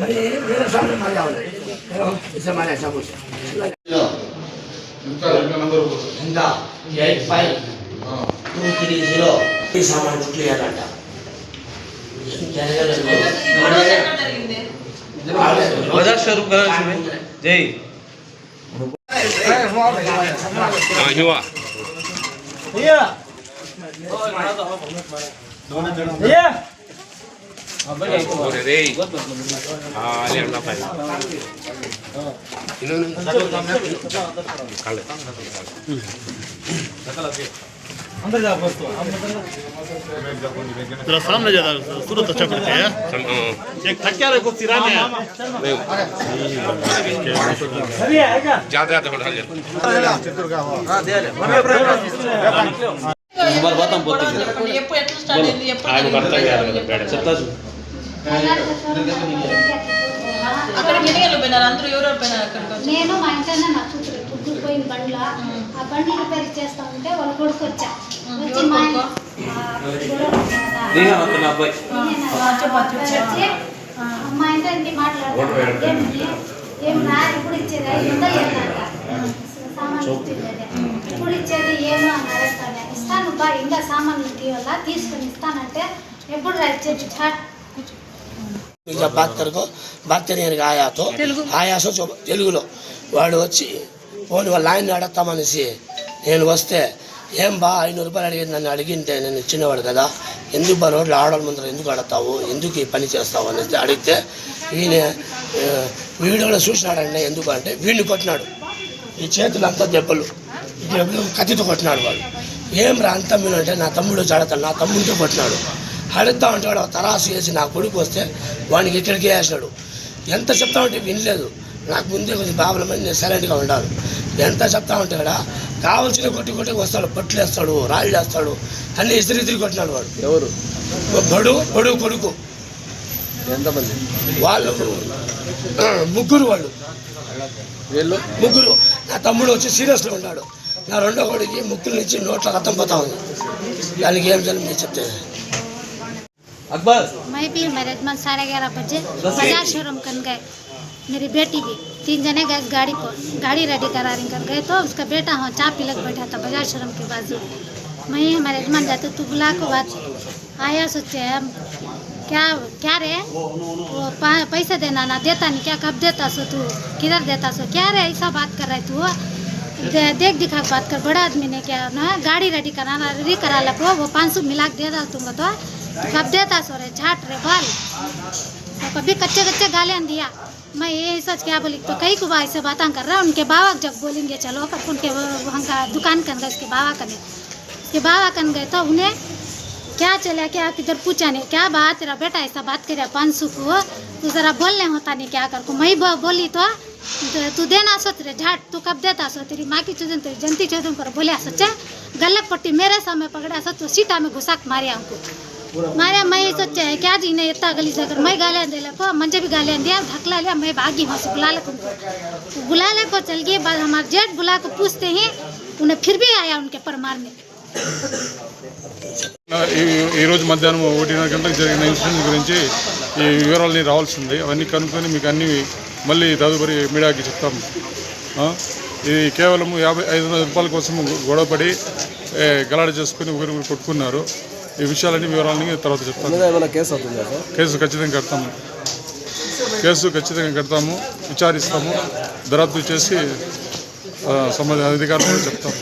Mari, mari, sampai mari awal. Kalau sama ada sama. ఇంకా eight five two three zero ఈ సామాన్ Morerei. Ah, ali lá vai. Ino nung kalo kalo. Kalo. अंदर जाओ दोस्तों तेरा सामने ज्यादा सूरत अच्छा पड़ता है एक थक क्या रहे कुछ सिराने ज्यादा ज्यादा बढ़ा ले बात हम बोलते हैं అందరూ అక్కడికి నేను మా ఇంట్లోనే నా కూతురు పుట్టుకు పోయిన బండ్ల. ఆ బండ్లు రిపేర్ చేస్తా ఉంటే వాళ్ళ కొడుకు వచ్చా. వచ్చి మా మా ఇంట్లో ఇన్ని మాట్లాడతాను ఏమి ఏం ఇప్పుడు ఇచ్చేది ఐదు సామాన్లు. ఇప్పుడు ఇచ్చేది ఏమో అని అడుగుతాను. ఇస్తాను బా ఇంకా సామాన్లు తీయాలా తీసుకొని ఇస్తానంటే ఎప్పుడు ఇంకా బాత్ కరియనికి ఆయాతో ఆయాసో చూ తెలుగులో. వాడు వచ్చి పోనీ వాళ్ళ ఆయన అడగతామనేసి నేను వస్తే ఏం బా ఐనూరు రూపాయలు అడిగింది నన్ను అడిగింటే నేను ఇచ్చినవాడు కదా ఎందుకు బా రోడ్లు ఆడవాళ్ళ ముందర ఎందుకు అడతావు ఎందుకు ఈ పని చేస్తావు అనేసి అడిగితే ఈయన వీడియోలో చూసినాడండి ఎందుకు అంటే వీడిని కొట్టినాడు. ఈ చేతులు అంతా దెబ్బలు దెబ్బలు కత్తితో కొట్టినాడు వాడు. ఏం రా అంత మీరు అంటే నా తమ్ముడు చాడతాను నా తమ్ముడితో కొట్టినాడు. అడుగుతా ఉంటే వాడు తరాసు వేసి నా కొడుకు వస్తే వానికి ఇక్కడికి వేసినాడు ఎంత చెప్తా ఉంటే వినలేదు. నాకు ముందే కొంచెం బాబులమని నేను సైలెంట్గా ఉండాలి. ఎంత చెప్తా ఉంటే కూడా కావాల్సిన కొట్టి కొట్టి వస్తాడు పట్లు వేస్తాడు రాళ్ళు వేస్తాడు అన్ని ఇసిరి ఇసిరి కొట్టినాడు వాడు. ఎవరు? బడు బడు కొడుకు. ఎంతమంది? వాళ్ళు ముగ్గురు వాళ్ళు. వీళ్ళు? ముగ్గురు. నా తమ్ముడు వచ్చి సీరియస్లో ఉన్నాడు. నా రెండో కొడుకి ముక్కుల నుంచి నోట్ల రక్తం పోతా ఉంది. దానికి ఏం మీరు చెప్తే अकबर। मैं भी हमारे साढ़े ग्यारह बजे बाज़ार शोरूम कर गए। मेरी बेटी भी। तीन जने गए गाड़ी को गाड़ी रेडी करा रही कर गए। तो उसका बेटा हाँ चाप लग बैठा था बाज़ार शोरूम के बाद मैं हमारे यजमान जाते तो बुला को बात। आया सोचे हम क्या क्या रे? वो पैसे देना ना देता नहीं क्या कब देता सो तू? किधर देता सो? क्या रे? ऐसा बात कर रहे तू? दे, देख दिखा बात कर। बड़ा आदमी ने क्या ना गाड़ी रेडी कराना रेडी करा लग वो पाँच सौ मिला के दे रहा तुमको तो। कब देता सो रे, झाट रे बाल तो कभी कच्चे कच्चे गालियाँ दिया। मैं ये सच क्या बोली तो कई कुबा ऐसे बातें कर रहा उनके बाबा जब बोलेंगे, चलो पर उनके वहाँ का दुकान कर गए उसके बाबा कने। उसके बाबा कन गए तो उन्हें क्या चला, क्या किधर पूछा नहीं, क्या बात, तेरा बेटा ऐसा बात करे पाँच सौ को, तू जरा बोलने होता नहीं, क्या कर को। मैं बोली तो तो तू देना सोच रे झाट, तू कब देता सो, तेरी माँ की चुजन तेरी जनती चुजन पर बोलिया सच्चा गलत पट्टी मेरे सामने पकड़ा सो तो सीटा में घुसा मारिया हमको। मारे मैं ये सोचा है क्या जी ने इतना गली से अगर मैं गालियाँ दे ले को मुझे भी गालियाँ दिया ढकला लिया मैं भागी वहाँ से बुला ले तुमको तो बुला ले को चल गए बाद हमारे जेठ बुला को पूछते ही उन्हें फिर भी आया उनके पर मारने ఈ- ఈరోజు మధ్యాహ్నం ఒకటిన్నర గంటలకు జరిగిన ఇన్సిడెంట్ గురించి ఈ వివరాలని రావాల్సింది అవన్నీ కనుక్కొని మీకు అన్ని మళ్ళీ తదుపరి మీడియాకి చెప్తాము ఆ? ఇది కేవలం యాభై ఐదు వందల రూపాయల కోసం గొడవపడి ఏ, గలాట చేసుకుని ఒకరికొకరు కొట్టుకున్నారు ఈ విషయాలన్నీ వివరాలని తర్వాత చెప్తాను. కేసు అవుతుందా కేసు ఖచ్చితంగా కడతాము. కేసు ఖచ్చితంగా కడతాము విచారిస్తాము దర్యాప్తు చేసి సంబంధిత అధికారులకు చెప్తాము